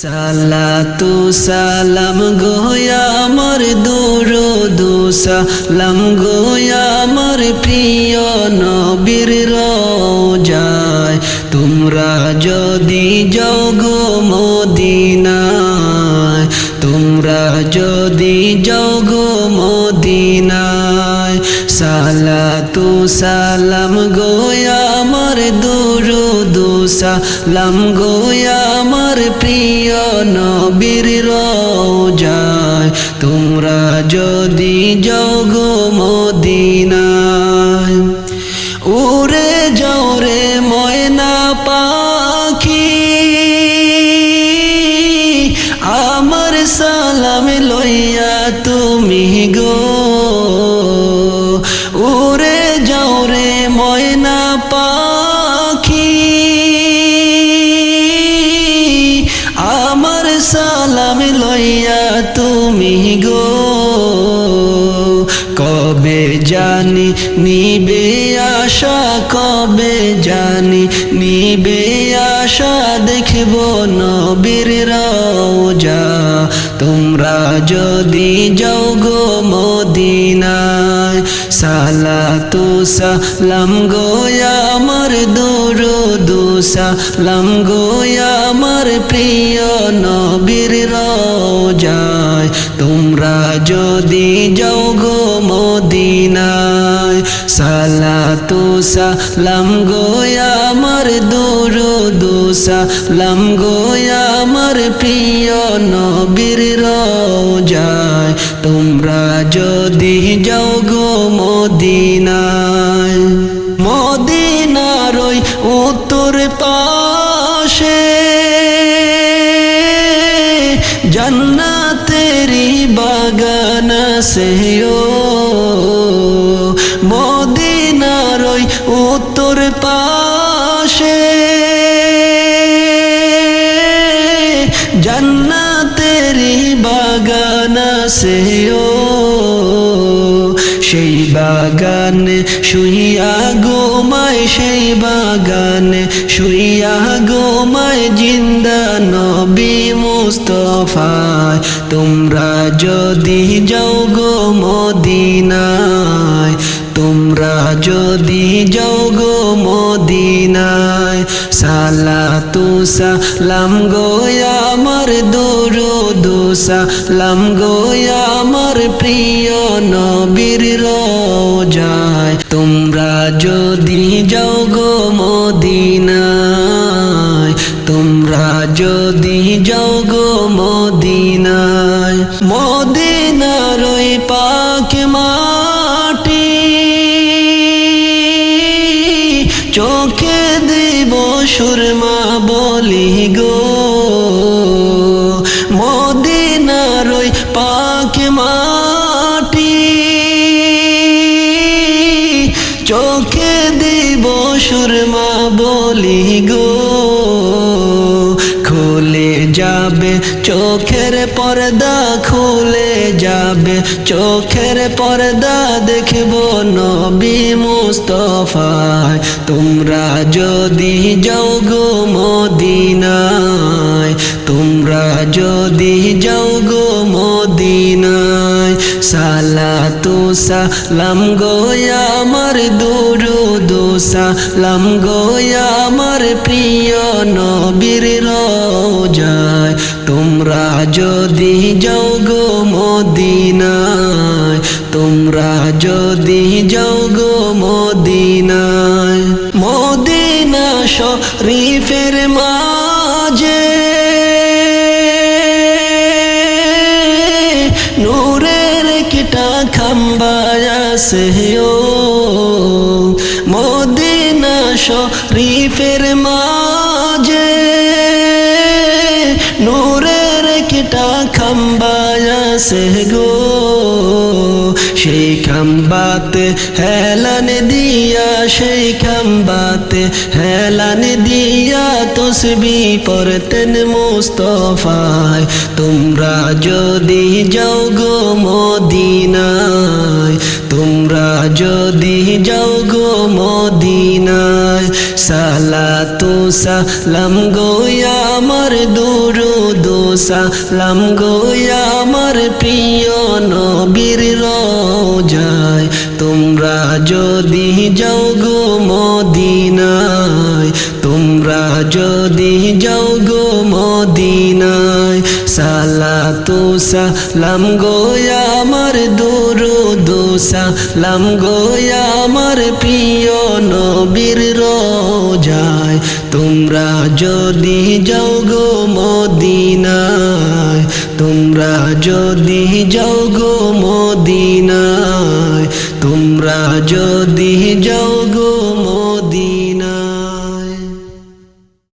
সালাতু সালাম গোয়া আমার দুরুদু সালাম গোয়া আমার প্রিয় নবীর রোজায়। তোমরা যদি যাও গো তোমরা যদি যাও গো মদিনায় সালাম গোয়া আমার দুসা লাম গোয়া আমার প্রিয় নবীর রোজায়। তোমরা যদি যাও নিবে আশা কবে জানি? নিবে আশা দেখব নবীর রওজা। তোমরা যদি যাও গো মদিনায়, সালাতু সালাম গোয়া আমার দুরুদু সালাম গোয়া আমার প্রিয় নবীর রওজায়। তোমরা যদি যাও গো মদিনায় সালাতু সালাম গোয়া আমার দুরুদু সালাম গোয়া আমার প্রিয় নবীর রওজায় তোমরা যদি যাও গো মদিনায়, মদিনার ওই উত্তর পাশে জন্নাতেরি বাগান সেও ওই উত্তর পাশে। জন্নাতেরি বাগান সেও সেই বাগানে শুইয়া গোমায় সেই বাগানে শুইয়া গোমায় জিন্দা নবী মুস্তফায় তোমরা যদি যাও গো মদিনায় তোমরা যদি যাও গো মদিনায়, সালাতু লাম গোয়া আমার দুরুদু লাম গোয়া আমার প্রিয় নবীর রোজায়। তোমরা যদি যাও বলি গো মদিনার ওই পাক মাটি চোখে দিব সুরমা বলি গো খুলে যাবে চোখের পর্দা খুলে যাবে, চোখের পর্দা দেখব নবী মুস্তফায় তোমরা যদি যাও গো মদিনায়, তোমরা যদি যাও গো মদিনায়, সালাতু সালাম গোয়া আমার দুরুদু, সালাম গোয়া আমার প্রিয় নবীর রোজায় তোমরা যদি যাও গো মদিনায়, তোমরা যদি যাও গো মদিনায়, মদিনা শরীফের মাঝে নূরের কিটা খাম্বায়াসেও মদিনা নূরের কিটা খাম্বায়াসে গো। সেই খাম্বাতে হেলান দিয়া, সেই খাম্বাতে হেলান দিয়া তসবি পরতেন মুস্তফায়। তোমরা যদি যাও গো মদিনায়, তোমরা যদি যাও গো মদিনায়, সালাতু সালাম গোয়া আমার দুরুদ সালাম গো আমার প্রিয় নবীর রোজায়। তোমরা যদি যাও গো মদিনায় তোমরা যদি যাও সালাতু সালাম গো আমার দুরুদ সালাম গো আমার প্রিয় নবীর রোজায়। তোমরা যদি যাও গো মদিনায়, তোমরা যদি যাও গো মদিনায়, তোমরা যদি যাও